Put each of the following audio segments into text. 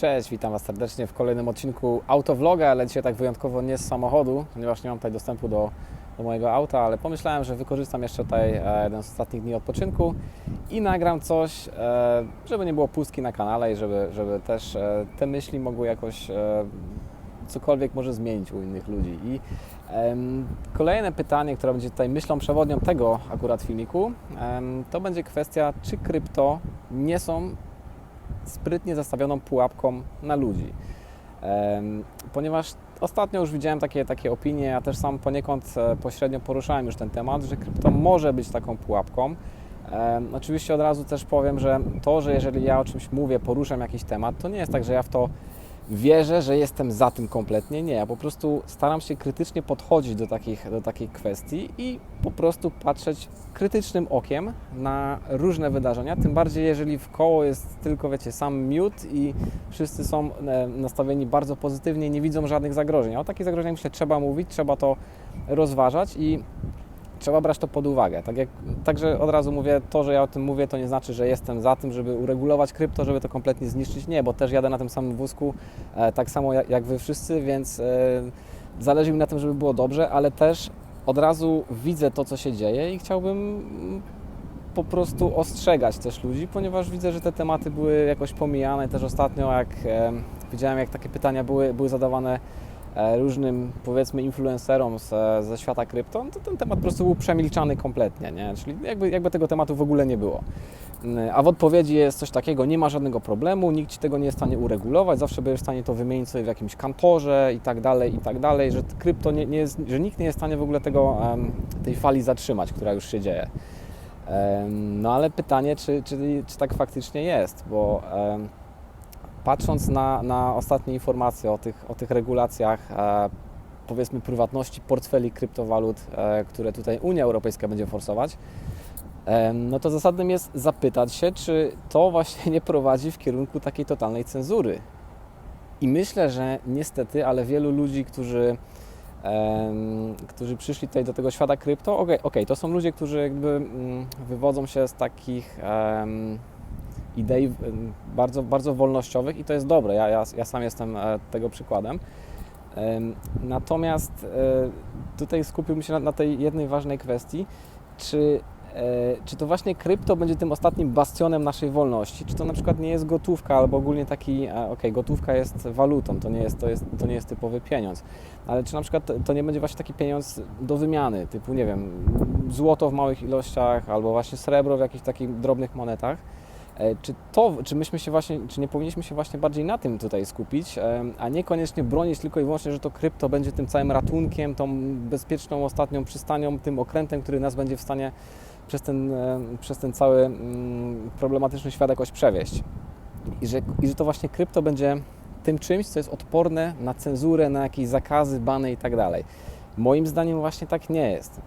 Cześć, witam Was serdecznie w kolejnym odcinku Autovloga, ale dzisiaj tak wyjątkowo nie z samochodu, ponieważ nie mam tutaj dostępu do, do mojego auta, ale pomyślałem, że wykorzystam jeszcze tutaj e, jeden z ostatnich dni odpoczynku i nagram coś, e, żeby nie było pustki na kanale i żeby, żeby też e, te myśli mogły jakoś cokolwiek może zmienić u innych ludzi. I kolejne pytanie, które będzie tutaj myślą przewodnią tego akurat filmiku, to będzie kwestia, czy krypto nie są sprytnie zastawioną pułapką na ludzi. Ponieważ ostatnio już widziałem takie, takie opinie, ja też sam poniekąd e, pośrednio poruszałem już ten temat, że krypto może być taką pułapką. Oczywiście od razu też powiem, że to, że jeżeli ja o czymś mówię, poruszam jakiś temat, to nie jest tak, że ja w to wierzę, że jestem za tym kompletnie. Nie, ja po prostu staram się krytycznie podchodzić do takich, do takich kwestii i po prostu patrzeć krytycznym okiem na różne wydarzenia. Tym bardziej, jeżeli w koło jest tylko, wiecie, sam miód i wszyscy są e, nastawieni bardzo pozytywnie nie widzą żadnych zagrożeń. A o takich zagrożeniach myślę, trzeba mówić, trzeba to rozważać i trzeba brać to pod uwagę. Tak jak, także od razu mówię, to, że ja o tym mówię, to nie znaczy, że jestem za tym, żeby uregulować krypto, żeby to kompletnie zniszczyć. Nie, bo też jadę na tym samym wózku, e, tak samo jak, Wy wszyscy, więc e, zależy mi na tym, żeby było dobrze, ale też od razu widzę to, co się dzieje i chciałbym mm, po prostu ostrzegać też ludzi, ponieważ widzę, że te tematy były jakoś pomijane. Też ostatnio, jak e, widziałem, jak takie pytania były, były zadawane różnym, powiedzmy, influencerom z, ze świata krypto, no to ten temat po prostu był przemilczany kompletnie, nie? Czyli jakby, jakby tego tematu w ogóle nie było. Mm, A w odpowiedzi jest coś takiego, nie ma żadnego problemu, nikt Ci tego nie jest w stanie uregulować, zawsze będziesz w stanie to wymienić sobie w jakimś kantorze i tak dalej, i tak dalej, że krypto nie, nie jest, że nikt nie jest w stanie w ogóle tego, tej fali zatrzymać, która już się dzieje. No ale pytanie, czy, czy, czy tak faktycznie jest, bo patrząc na, na ostatnie informacje o tych, o tych regulacjach, e, powiedzmy prywatności portfeli kryptowalut, e, które tutaj Unia Europejska będzie forsować, em, no to zasadnym jest zapytać się, czy to właśnie nie prowadzi w kierunku takiej totalnej cenzury. I myślę, że niestety, ale wielu ludzi, którzy, em, którzy przyszli tutaj do tego świata krypto, okej, okej, to są ludzie, którzy jakby mm, wywodzą się z takich idei em, bardzo, bardzo wolnościowych i to jest dobre. Ja, ja, ja sam jestem e, tego przykładem. Em, Natomiast e, tutaj skupiłbym się na, na tej jednej ważnej kwestii, czy, e, czy to właśnie krypto będzie tym ostatnim bastionem naszej wolności, czy to na przykład nie jest gotówka albo ogólnie taki, okej, gotówka jest walutą, to nie jest, to, jest, to nie jest typowy pieniądz, ale czy na przykład to- nie będzie właśnie taki pieniądz do wymiany, typu, nie wiem, złoto w małych ilościach albo właśnie srebro w jakichś takich drobnych monetach, Czy to, czy myśmy się właśnie, czy nie powinniśmy się właśnie bardziej na tym tutaj skupić, em, a niekoniecznie bronić tylko i wyłącznie, że to krypto będzie tym całym ratunkiem, tą bezpieczną ostatnią przystanią, tym okrętem, który nas będzie w stanie przez ten, e, przez ten cały mm, problematyczny świat jakoś przewieźć. I że, I że to właśnie krypto będzie tym czymś, co jest odporne na cenzurę, na jakieś zakazy, bany i tak dalej. Moim zdaniem właśnie tak nie jest,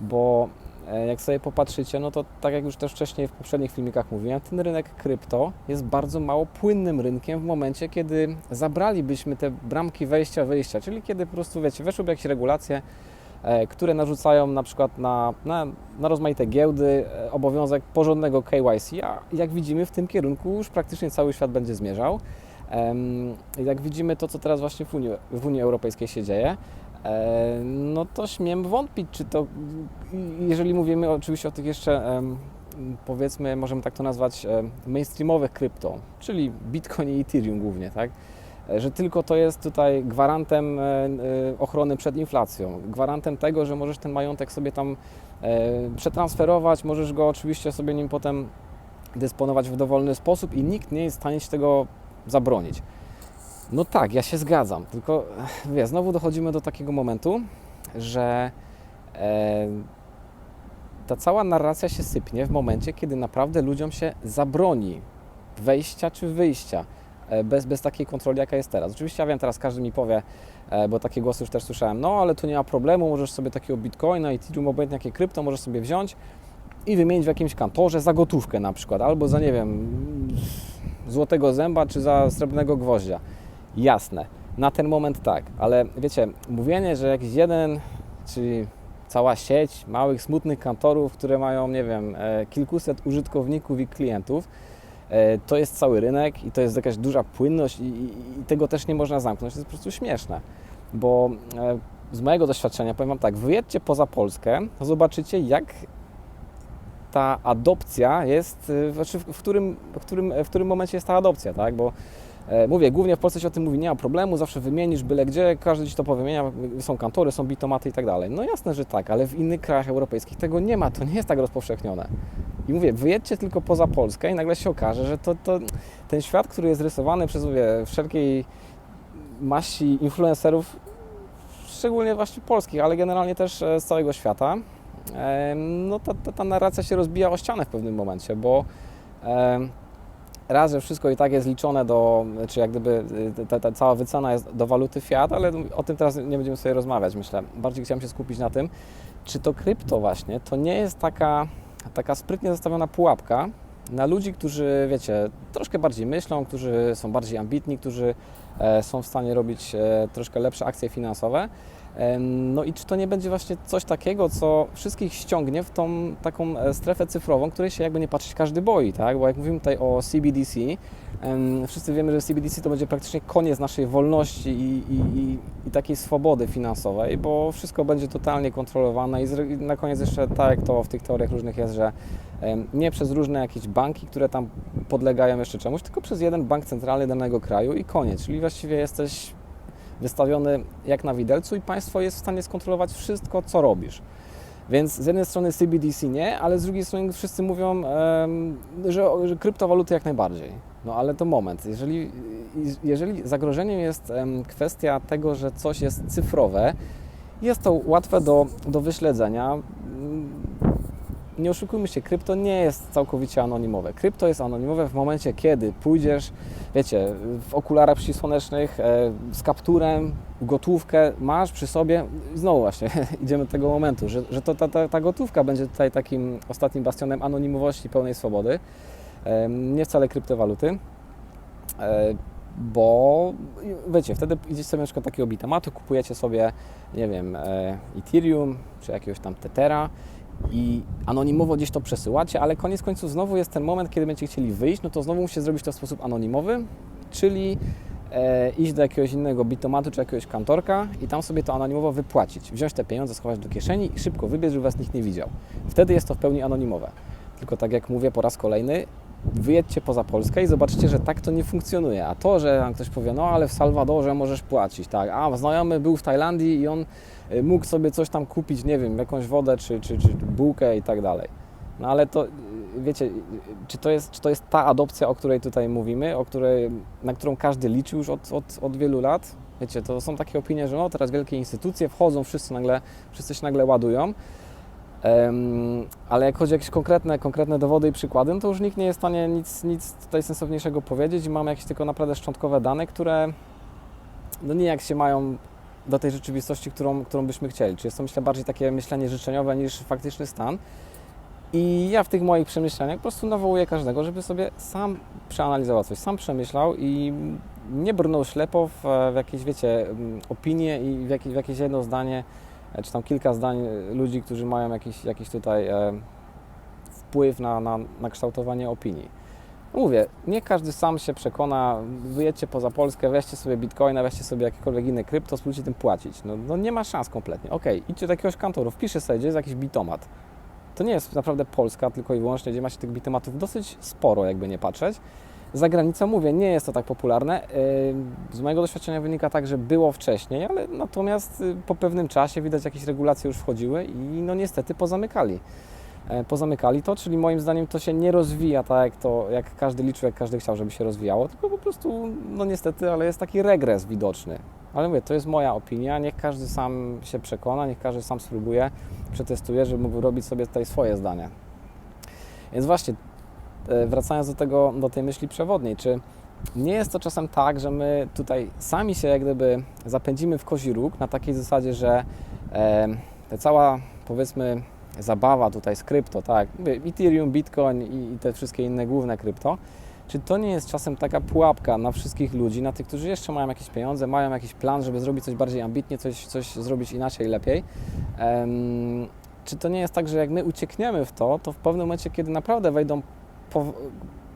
bo E, Jak sobie popatrzycie, no to tak jak już też wcześniej w poprzednich filmikach mówiłem, ten rynek krypto jest bardzo mało płynnym rynkiem w momencie, kiedy zabralibyśmy te bramki wejścia, wyjścia, czyli kiedy po prostu, wiecie, weszłyby jakieś regulacje, e, które narzucają na przykład na, na, na rozmaite giełdy e, obowiązek porządnego KYC, a jak widzimy w tym kierunku już praktycznie cały świat będzie zmierzał. Jak widzimy to, co teraz właśnie w Unii, w Unii Europejskiej się dzieje, E, no to śmiem wątpić, czy to, jeżeli mówimy oczywiście o tych jeszcze, powiedzmy, możemy tak to nazwać, em, mainstreamowych krypto, czyli Bitcoin i Ethereum głównie, tak? E, Że tylko to jest tutaj gwarantem e, e, ochrony przed inflacją, gwarantem tego, że możesz ten majątek sobie tam e, przetransferować, możesz go oczywiście sobie nim potem dysponować w dowolny sposób i nikt nie jest w stanie ci tego zabronić. No tak, ja się zgadzam, tylko wie, znowu dochodzimy do takiego momentu, że e, ta cała narracja się sypnie w momencie, kiedy naprawdę ludziom się zabroni wejścia czy wyjścia e, bez, bez takiej kontroli, jaka jest teraz. Oczywiście ja wiem, teraz każdy mi powie, e, bo takie głosy już też słyszałem, no ale tu nie ma problemu, możesz sobie takiego bitcoina, Ethereum, obojętnie jakie krypto, możesz sobie wziąć i wymienić w jakimś kantorze za gotówkę na przykład, albo za, nie wiem, złotego zęba, czy za srebrnego gwoździa. Jasne, na ten moment tak, ale wiecie, mówienie, że jakiś jeden, czy cała sieć małych, smutnych kantorów, które mają, nie wiem, e, kilkuset użytkowników i klientów, e, to jest cały rynek i to jest jakaś duża płynność i, i, i tego też nie można zamknąć. To jest po prostu śmieszne, bo e, z mojego doświadczenia powiem Wam tak, wyjedźcie poza Polskę, zobaczycie jak ta adopcja jest, znaczy w którym, w którym, w którym momencie jest ta adopcja, tak? Bo mówię, głównie w Polsce się o tym mówi, nie ma problemu, zawsze wymienisz byle gdzie, każdy ci to powymienia, są kantory, są bitomaty i tak dalej. No jasne, że tak, ale w innych krajach europejskich tego nie ma, to nie jest tak rozpowszechnione. I mówię, wyjedźcie tylko poza Polskę i nagle się okaże, że to, to ten świat, który jest rysowany przez mówię, wszelkiej maści influencerów, szczególnie właśnie polskich, ale generalnie też e, z całego świata, no ta, ta, ta narracja się rozbija o ścianę w pewnym momencie, bo raz, że wszystko i tak jest liczone do, czy jak gdyby y, ta, ta cała wycena jest do waluty fiat, ale o tym teraz nie będziemy sobie rozmawiać, myślę. Bardziej chciałem się skupić na tym, czy to krypto właśnie, to nie jest taka, taka sprytnie zastawiona pułapka na ludzi, którzy, wiecie, troszkę bardziej myślą, którzy są bardziej ambitni, którzy e, są w stanie robić e, troszkę lepsze akcje finansowe. No i czy to nie będzie właśnie coś takiego, co wszystkich ściągnie w tą taką e, strefę cyfrową, której się jakby nie patrzeć każdy boi, tak? Bo jak mówimy tutaj o CBDC, wszyscy wiemy, że CBDC to będzie praktycznie koniec naszej wolności i, i, i, takiej swobody finansowej, bo wszystko będzie totalnie kontrolowane i na koniec jeszcze tak jak to w tych teoriach różnych jest, że nie przez różne jakieś banki, które tam podlegają jeszcze czemuś, tylko przez jeden bank centralny danego kraju i koniec, czyli właściwie jesteś wystawiony jak na widelcu i państwo jest w stanie skontrolować wszystko, co robisz. Więc z jednej strony CBDC nie, ale z drugiej strony wszyscy mówią, że, kryptowaluty jak najbardziej. No ale to moment. Jeżeli, jeżeli zagrożeniem jest kwestia tego, że coś jest cyfrowe, jest to łatwe do, do wyśledzenia. Nie oszukujmy się, krypto nie jest całkowicie anonimowe. Krypto jest anonimowe w momencie, kiedy pójdziesz, wiecie, w okularach przeciwsłonecznych, e, z kapturem, gotówkę masz przy sobie. Znowu właśnie idziemy do tego momentu, że, że to ta, ta, ta gotówka będzie tutaj takim ostatnim bastionem anonimowości, pełnej swobody. Nie wcale kryptowaluty. E, Bo wiecie, wtedy idziecie sobie na przykład takiego bitomatu, kupujecie sobie, nie wiem, e, Ethereum czy jakiegoś tam Tethera i anonimowo gdzieś to przesyłacie, ale koniec końców znowu jest ten moment, kiedy będziecie chcieli wyjść, no to znowu musicie zrobić to w sposób anonimowy, czyli e, iść do jakiegoś innego bitomatu czy jakiegoś kantorka i tam sobie to anonimowo wypłacić, wziąć te pieniądze, schować do kieszeni i szybko wybiec, żeby Was nikt nie widział. Wtedy jest to w pełni anonimowe. Tylko tak jak mówię po raz kolejny, wyjedźcie poza Polskę i zobaczycie, że tak to nie funkcjonuje. A to, że ktoś powie, no ale w Salwadorze możesz płacić, tak, a znajomy był w Tajlandii i on y, mógł sobie coś tam kupić, nie wiem, jakąś wodę czy, czy, czy bułkę i tak dalej. No ale to, y, wiecie, y, czy to, jest, czy to jest ta adopcja, o której tutaj mówimy, o której, na którą każdy liczy już od, od, od wielu lat? Wiecie, to są takie opinie, że no teraz wielkie instytucje wchodzą, wszyscy nagle, wszyscy się nagle ładują. Ale jak chodzi o jakieś konkretne, konkretne dowody i przykłady, no to już nikt nie jest w stanie nic, nic tutaj sensowniejszego powiedzieć i mamy jakieś tylko naprawdę szczątkowe dane, które no nie jak się mają do tej rzeczywistości, którą, którą byśmy chcieli. Czy jest to myślę bardziej takie myślenie życzeniowe niż faktyczny stan. I ja w tych moich przemyśleniach po prostu nawołuję każdego, żeby sobie sam przeanalizował coś, sam przemyślał i nie brnął ślepo w, w jakieś, wiecie, opinie i w jakieś, w jakieś jedno zdanie, czy tam kilka zdań e, ludzi, którzy mają jakiś, jakiś tutaj e, wpływ na, na, na kształtowanie opinii. Mówię, nie każdy sam się przekona, wyjedźcie poza Polskę, weźcie sobie bitcoina, weźcie sobie jakiekolwiek inne krypto, spróbujcie tym płacić. No, no nie ma szans kompletnie. Okej, idźcie do jakiegoś kantoru, wpiszcie sobie, gdzie jest jakiś bitomat. To nie jest naprawdę Polska tylko i wyłącznie, gdzie macie tych bitomatów dosyć sporo, jakby nie patrzeć. Za granicą mówię, nie jest to tak popularne. Yy, Z mojego doświadczenia wynika tak, że było wcześniej, ale natomiast y, po pewnym czasie widać jakieś regulacje już wchodziły i no niestety pozamykali. E, Pozamykali to, czyli moim zdaniem to się nie rozwija tak, jak, to, jak każdy liczył, jak każdy chciał, żeby się rozwijało, tylko po prostu, no niestety, ale jest taki regres widoczny. Ale mówię, to jest moja opinia, niech każdy sam się przekona, niech każdy sam spróbuje, przetestuje, żeby mógł robić sobie tutaj swoje zdania. Więc właśnie, wracając do, tego, do tej myśli przewodniej, czy nie jest to czasem tak, że my tutaj sami się jak gdyby zapędzimy w kozi róg na takiej zasadzie, że e, ta cała powiedzmy zabawa tutaj z krypto, tak, Ethereum, Bitcoin i, i te wszystkie inne główne krypto, czy to nie jest czasem taka pułapka na wszystkich ludzi, na tych, którzy jeszcze mają jakieś pieniądze, mają jakiś plan, żeby zrobić coś bardziej ambitnie, coś, coś zrobić inaczej, lepiej? Em, czy to nie jest tak, że jak my uciekniemy w to, to w pewnym momencie, kiedy naprawdę wejdą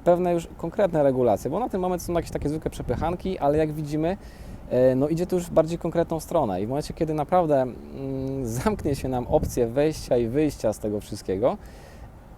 pewne już konkretne regulacje, bo na ten moment są jakieś takie zwykłe przepychanki, ale jak widzimy, e, no idzie to już w bardziej konkretną stronę. I w momencie, kiedy naprawdę mm, zamknie się nam opcje wejścia i wyjścia z tego wszystkiego,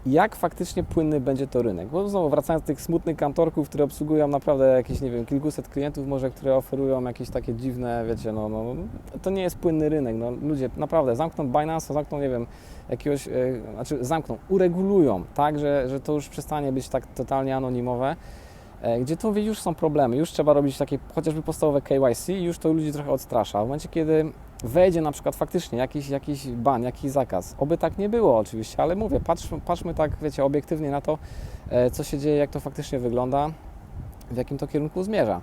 jak faktycznie płynny będzie to rynek. Bo znowu wracając do tych smutnych kantorków, które obsługują naprawdę jakieś, nie wiem, kilkuset klientów może, które oferują jakieś takie dziwne, wiecie, no, no to nie jest płynny rynek. No, ludzie naprawdę zamkną Binance, zamkną, nie wiem, jakiegoś, e, znaczy zamkną, uregulują, tak, że, że to już przestanie być tak totalnie anonimowe, e, gdzie to już są problemy, już trzeba robić takie chociażby podstawowe KYC już to ludzi trochę odstrasza. W momencie, kiedy wejdzie na przykład faktycznie jakiś, jakiś ban, jakiś zakaz, oby tak nie było oczywiście, ale mówię, patrz, patrzmy tak, wiecie, obiektywnie na to, e, co się dzieje, jak to faktycznie wygląda, w jakim to kierunku zmierza.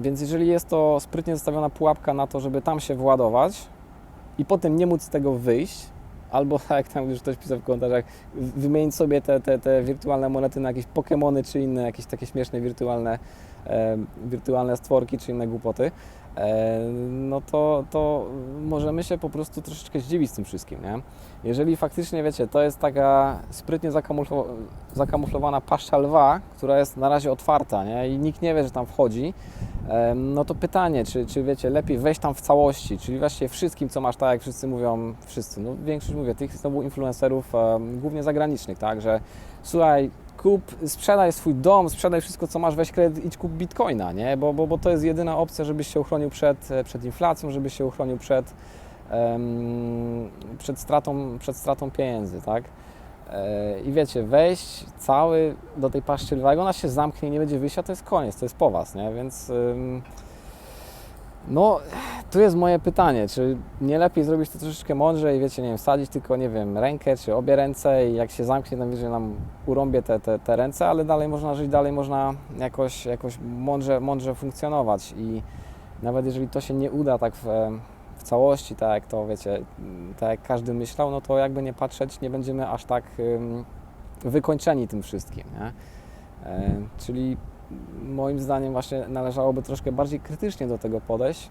Więc jeżeli jest to sprytnie zostawiona pułapka na to, żeby tam się władować i potem nie móc z tego wyjść, albo tak tam już ktoś pisał w komentarzach, wymienić sobie te, te, te wirtualne monety na jakieś Pokemony czy inne jakieś takie śmieszne wirtualne, wirtualne stworki czy inne głupoty, no to, to możemy się po prostu troszeczkę zdziwić z tym wszystkim, nie? Jeżeli faktycznie, wiecie, to jest taka sprytnie zakamuflo- zakamuflowana paszcza lwa, która jest na razie otwarta, nie? I nikt nie wie, że tam wchodzi, Em, no to pytanie, czy, czy wiecie, lepiej wejść tam w całości, czyli właściwie wszystkim, co masz, tak jak wszyscy mówią, wszyscy, no większość mówię, tych znowu influencerów, em, głównie zagranicznych, tak, że słuchaj, kup, sprzedaj swój dom, sprzedaj wszystko, co masz, weź kredyt, idź kup bitcoina, nie, bo, bo, bo to jest jedyna opcja, żebyś się uchronił przed, e, przed inflacją, żebyś się uchronił przed, em, przed, stratą, przed stratą pieniędzy, tak. E, I wiecie, wejść cały do tej paszczy lwa, jak ona się zamknie i nie będzie wyjścia, to jest koniec, to jest po Was, nie? Więc ym, no, tu jest moje pytanie, czy nie lepiej zrobić to troszeczkę mądrzej, wiecie, nie wiem, wsadzić tylko, nie wiem, rękę czy obie ręce i jak się zamknie, to wiecie, nam urąbie te, te, te ręce, ale dalej można żyć, dalej można jakoś, jakoś mądrze, mądrze funkcjonować i nawet jeżeli to się nie uda tak w, w całości, tak jak to wiecie, tak jak każdy myślał, no to jakby nie patrzeć, nie będziemy aż tak ym, wykończeni tym wszystkim. Nie? E, czyli moim zdaniem właśnie należałoby troszkę bardziej krytycznie do tego podejść.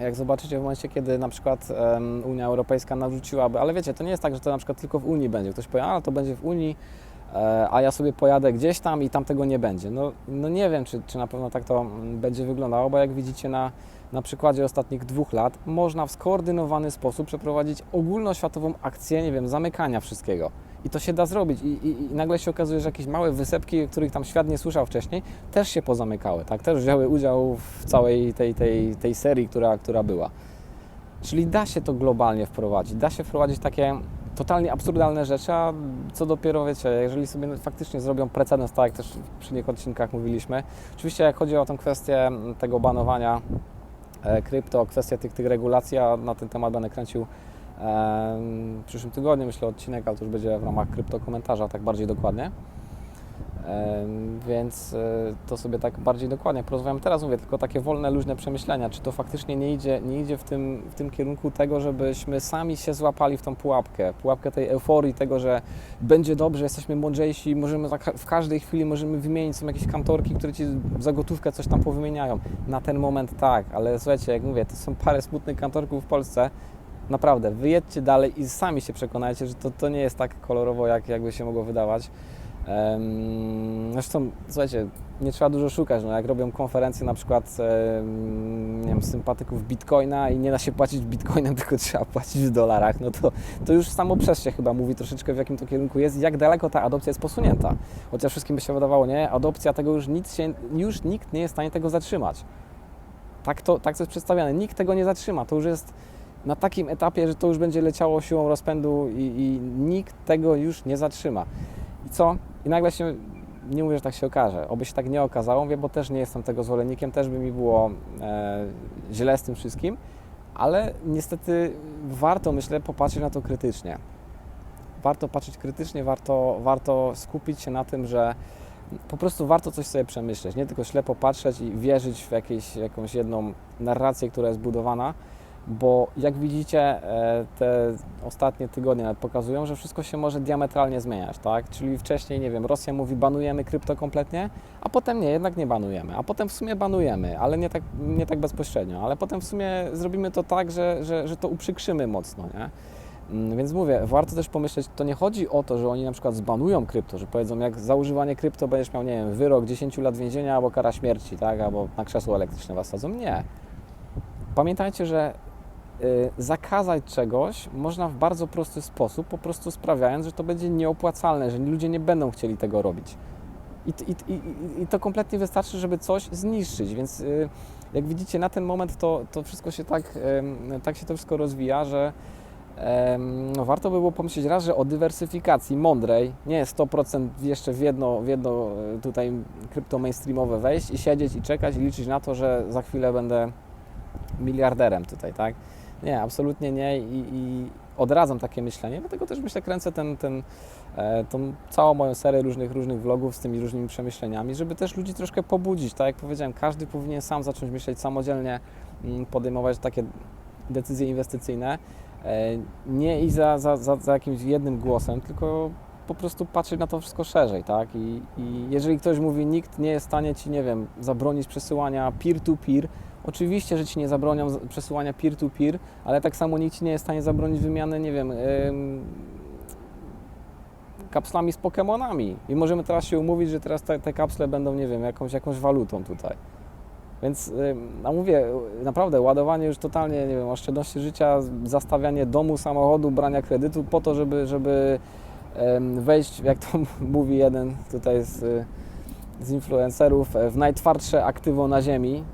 Jak zobaczycie w momencie, kiedy na przykład em, Unia Europejska narzuciłaby, ale wiecie, to nie jest tak, że to na przykład tylko w Unii będzie. Ktoś powie, to będzie w Unii, e, a ja sobie pojadę gdzieś tam i tam tego nie będzie. No, no nie wiem, czy, czy na pewno tak to będzie wyglądało, bo jak widzicie na, na przykładzie ostatnich dwóch lat, można w skoordynowany sposób przeprowadzić ogólnoświatową akcję, nie wiem, zamykania wszystkiego. I to się da zrobić. I, i, I nagle się okazuje, że jakieś małe wysepki, których tam świat nie słyszał wcześniej, też się pozamykały, tak? Też wzięły udział w całej tej, tej, tej serii, która, która była. Czyli da się to globalnie wprowadzić. Da się wprowadzić takie totalnie absurdalne rzeczy, a co dopiero, wiecie, jeżeli sobie faktycznie zrobią precedens, tak jak też w poprzednich odcinkach mówiliśmy. Oczywiście jak chodzi o tę kwestię tego banowania e, krypto, kwestię tych, tych regulacji, a na ten temat będę kręcił w przyszłym tygodniu, myślę, odcinek, ale to już będzie w ramach krypto komentarza, tak bardziej dokładnie. Więc e, to sobie tak bardziej dokładnie porozmawiam. Teraz mówię tylko takie wolne, luźne przemyślenia, czy to faktycznie nie idzie, nie idzie w, tym, w tym kierunku tego, żebyśmy sami się złapali w tą pułapkę, pułapkę tej euforii, tego, że będzie dobrze, jesteśmy mądrzejsi, możemy w każdej chwili możemy wymienić, są jakieś kantorki, które Ci za gotówkę coś tam powymieniają. Na ten moment tak, ale słuchajcie, jak mówię, to są parę smutnych kantorków w Polsce, Naprawdę, wyjedźcie dalej i sami się przekonajcie, że to, to nie jest tak kolorowo, jak, jakby się mogło wydawać. Zresztą, słuchajcie, nie trzeba dużo szukać. No, jak robią konferencje na przykład nie wiem, sympatyków bitcoina i nie da się płacić bitcoinem, tylko trzeba płacić w dolarach, no to, to już samo przez się chyba mówi troszeczkę w jakim to kierunku jest i jak daleko ta adopcja jest posunięta. Chociaż wszystkim by się wydawało, nie, adopcja tego już nic się, już nikt nie jest w stanie tego zatrzymać. Tak to, tak to jest przedstawiane. Nikt tego nie zatrzyma. To już jest na takim etapie, że to już będzie leciało siłą rozpędu i, i nikt tego już nie zatrzyma. I co? I nagle się, nie mówię, że tak się okaże, oby się tak nie okazało, mówię, bo też nie jestem tego zwolennikiem, też by mi było e, źle z tym wszystkim, ale niestety warto, myślę, popatrzeć na to krytycznie. Warto patrzeć krytycznie, warto, warto skupić się na tym, że po prostu warto coś sobie przemyśleć, nie tylko ślepo patrzeć i wierzyć w jakieś, jakąś jedną narrację, która jest budowana, bo jak widzicie, e, te ostatnie tygodnie pokazują, że wszystko się może diametralnie zmieniać, tak? Czyli wcześniej, nie wiem, Rosja mówi banujemy krypto kompletnie, a potem nie, jednak nie banujemy, a potem w sumie banujemy, ale nie tak, nie tak bezpośrednio, ale potem w sumie zrobimy to tak, że, że, że to uprzykrzymy mocno, nie? Mm, Więc mówię, warto też pomyśleć, to nie chodzi o to, że oni na przykład zbanują krypto, że powiedzą, jak za używanie krypto będziesz miał, nie wiem, wyrok 10 lat więzienia albo kara śmierci, tak, albo na krzesło elektryczne was sadzą. Nie. Pamiętajcie, że zakazać czegoś można w bardzo prosty sposób, po prostu sprawiając, że to będzie nieopłacalne, że ludzie nie będą chcieli tego robić. I, i, i, i- to kompletnie wystarczy, żeby coś zniszczyć. Więc y, jak widzicie, na ten moment to, to wszystko się tak, tak się to wszystko rozwija, że no warto by było pomyśleć raz, że o dywersyfikacji mądrej, nie 100% jeszcze w jedno, w jedno y, tutaj krypto mainstreamowe wejść i siedzieć i czekać i liczyć na to, że za chwilę będę miliarderem tutaj, tak? Nie, absolutnie nie i, i odradzam takie myślenie, dlatego też myślę, kręcę ten, ten, e, tą całą moją serię różnych, różnych vlogów z tymi różnymi przemyśleniami, żeby też ludzi troszkę pobudzić, tak jak powiedziałem, każdy powinien sam zacząć myśleć samodzielnie, mm, podejmować takie decyzje inwestycyjne, e, nie i za, za, za, za jakimś jednym głosem, tylko po prostu patrzeć na to wszystko szerzej, tak? I, I jeżeli ktoś mówi, nikt nie jest w stanie Ci, nie wiem, zabronić przesyłania peer-to-peer, oczywiście, że Ci nie zabronią przesyłania peer-to-peer, ale tak samo nikt Ci nie jest w stanie zabronić wymiany, nie wiem, ym, kapslami z Pokemonami. I możemy teraz się umówić, że teraz te, te kapsle będą, nie wiem, jakąś, jakąś walutą tutaj. Więc, no mówię, naprawdę ładowanie już totalnie, nie wiem, oszczędności życia, zastawianie domu, samochodu, brania kredytu po to, żeby, żeby wejść, jak to mówi jeden tutaj z, z influencerów, w najtwardsze aktywo na ziemi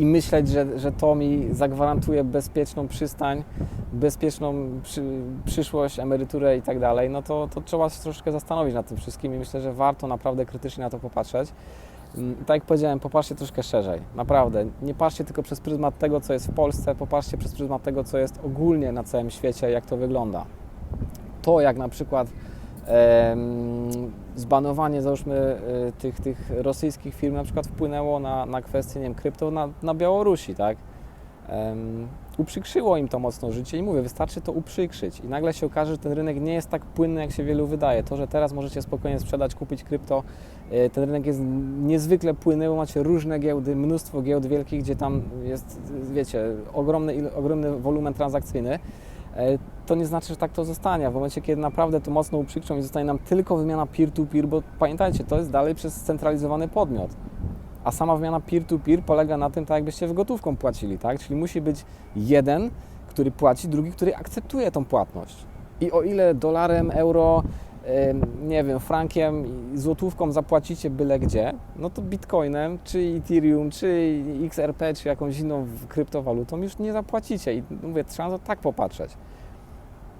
i myśleć, że, że to mi zagwarantuje bezpieczną przystań, bezpieczną przy, przyszłość, emeryturę i tak dalej, no to, to trzeba się troszkę zastanowić nad tym wszystkim i myślę, że warto naprawdę krytycznie na to popatrzeć. Mm, Tak jak powiedziałem, popatrzcie troszkę szerzej. Naprawdę. Nie patrzcie tylko przez pryzmat tego, co jest w Polsce, popatrzcie przez pryzmat tego, co jest ogólnie na całym świecie, jak to wygląda. To, jak na przykład zbanowanie, załóżmy, y, tych, tych rosyjskich firm na przykład wpłynęło na, na kwestię, nie wiem, krypto na, na Białorusi, tak? Em, uprzykrzyło im to mocno życie i mówię, wystarczy to uprzykrzyć i nagle się okaże, że ten rynek nie jest tak płynny, jak się wielu wydaje. To, że teraz możecie spokojnie sprzedać, kupić krypto, y, ten rynek jest niezwykle płynny, bo macie różne giełdy, mnóstwo giełd wielkich, gdzie tam jest, wiecie, ogromny, ogromny wolumen transakcyjny. E, To nie znaczy, że tak to zostanie. W momencie, kiedy naprawdę to mocno uprzykrzą i zostanie nam tylko wymiana peer-to-peer, bo pamiętajcie, to jest dalej przez scentralizowany podmiot. A sama wymiana peer-to-peer polega na tym, tak jakbyście w gotówką płacili, tak? Czyli musi być jeden, który płaci, drugi, który akceptuje tą płatność. I o ile dolarem, euro, nie wiem, frankiem, i złotówką zapłacicie byle gdzie, no to bitcoinem, czy Ethereum, czy XRP, czy jakąś inną kryptowalutą już nie zapłacicie. I mówię, trzeba to tak popatrzeć.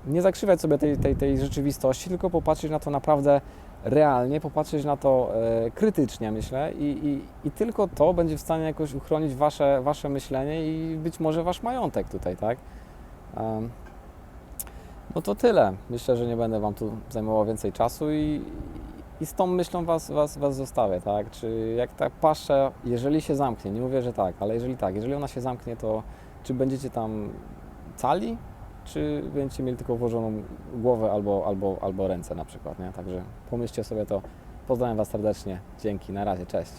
Nie zakrzywiać sobie tej, tej, tej rzeczywistości, tylko popatrzeć na to naprawdę realnie, popatrzeć na to e, krytycznie, myślę, i, i, i tylko to będzie w stanie jakoś uchronić wasze, wasze myślenie i być może wasz majątek tutaj, tak? Em, no to tyle. Myślę, że nie będę Wam tu zajmował więcej czasu i, i z tą myślą was, was, was zostawię, tak? Czy jak ta pasza, jeżeli się zamknie, nie mówię, że tak, ale jeżeli tak, jeżeli ona się zamknie, to czy będziecie tam cali, czy będziecie mieli tylko włożoną głowę albo, albo, albo ręce na przykład, nie? Także pomyślcie sobie to. Pozdrawiam Was serdecznie. Dzięki, na razie, cześć.